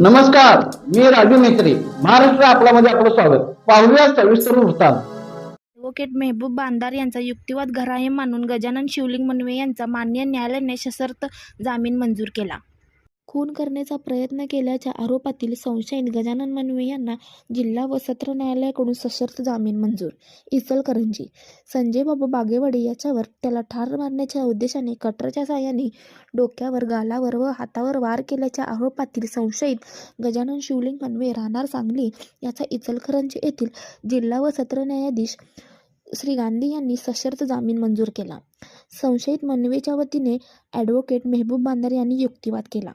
नमस्कार मी राजू मेत्री महाराष्ट्र आपल्यामध्ये आपलं स्वागत. पाहूया सविस्तर वृत्तांत. ॲडव्होकेट मेहबूब बांदार यांचा युक्तिवाद घराहे मानून गजानन शिवलिंग मनवे यांचा मान्य न्यायालयाने सशर्त जामीन मंजूर केला. खून करण्याचा प्रयत्न केल्याच्या आरोपातील संशयित गजानन मनवे यांना जिल्हा व सत्र न्यायालयाकडून सशर्त जामीन मंजूर. इचलकरंजी. संजय बाबू बागेवाडी याच्यावर त्याला ठार मारण्याच्या उद्देशाने कटरच्या साह्याने डोक्यावर गालावर व हातावर वार केल्याच्या आरोपातील संशयित गजानन शिवलिंग मनवे राहणार सांगली याचा इचलकरंजी येथील जिल्हा व सत्र न्यायाधीश श्री गांधी यांनी सशर्त जामीन मंजूर केला. संशयित मनवेच्या वतीने ॲडव्होकेट मेहबूब बांदर यांनी युक्तिवाद केला.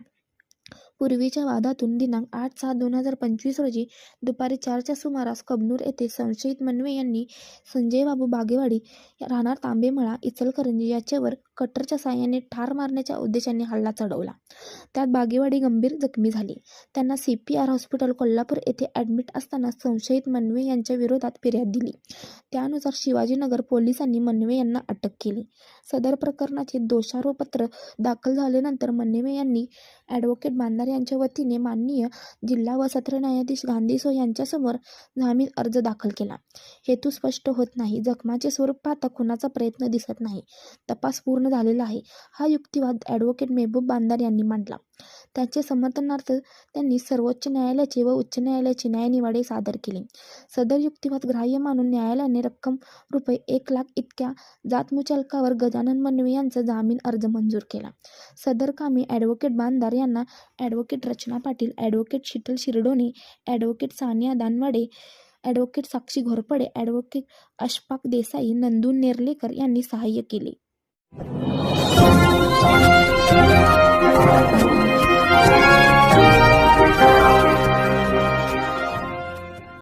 पूर्वीच्या वादातून दिनांक आठ सहा दोन हजार पंचवीस रोजी दुपारी चारच्या सुमारास कबनूर येथे संशयित मनवे यांनी संजय बाबू बागेवाडी राहणार तांबेमळा इचलकरंजी याच्यावर कटरच्या साह्याने ठार मारण्याच्या उद्देशाने हल्ला चढवला. त्यात बागेवाडी गंभीर जखमी झाली. त्यांना C P R hospital Kolhapur येथे ॲडमिट असताना संशयित मनवे यांच्या विरोधात फिर्याद दिली. त्यानुसार शिवाजीनगर पोलिसांनी मनवे यांना अटक केली. सदर प्रकरणाचे दोषारोपपत्र दाखल झाल्यानंतर मनवे यांनी ॲडव्होकेट बांधार यांच्या वतीने माननीय जिल्हा व सत्र न्यायाधीश गांधीसो यांच्यासमोर जामीन अर्ज दाखल केला. हेतू स्पष्ट होत नाही. जखमाचे स्वरूप पाहता खुनाचा प्रयत्न दिसत नाही. तपास पूर्ण झालेला आहे. हा युक्तिवाद ॲडव्होकेट मेहबूब बांदार यांनी मांडला. त्याचे समर्थनार्थ त्यांनी सर्वोच्च न्यायालयाचे व उच्च न्यायालयाचे न्यायनिवाडे सादर केले. सदर युक्तिवाद ग्राह्य मानून न्यायालयाने रक्कम रुपये एक लाख इतक्या जातमुचालकावर गजानन मनवे यांचा जामीन अर्ज मंजूर केला. सदर कामी ॲडव्होकेट बांदार यांना advocate Rachana Patil advocate Sheetal Shirdone advocate Saniya Danwade advocate Sakshi Ghorpade advocate Ashfaq Desai Nandu Nerlekar यांनी सहाय्य केले. you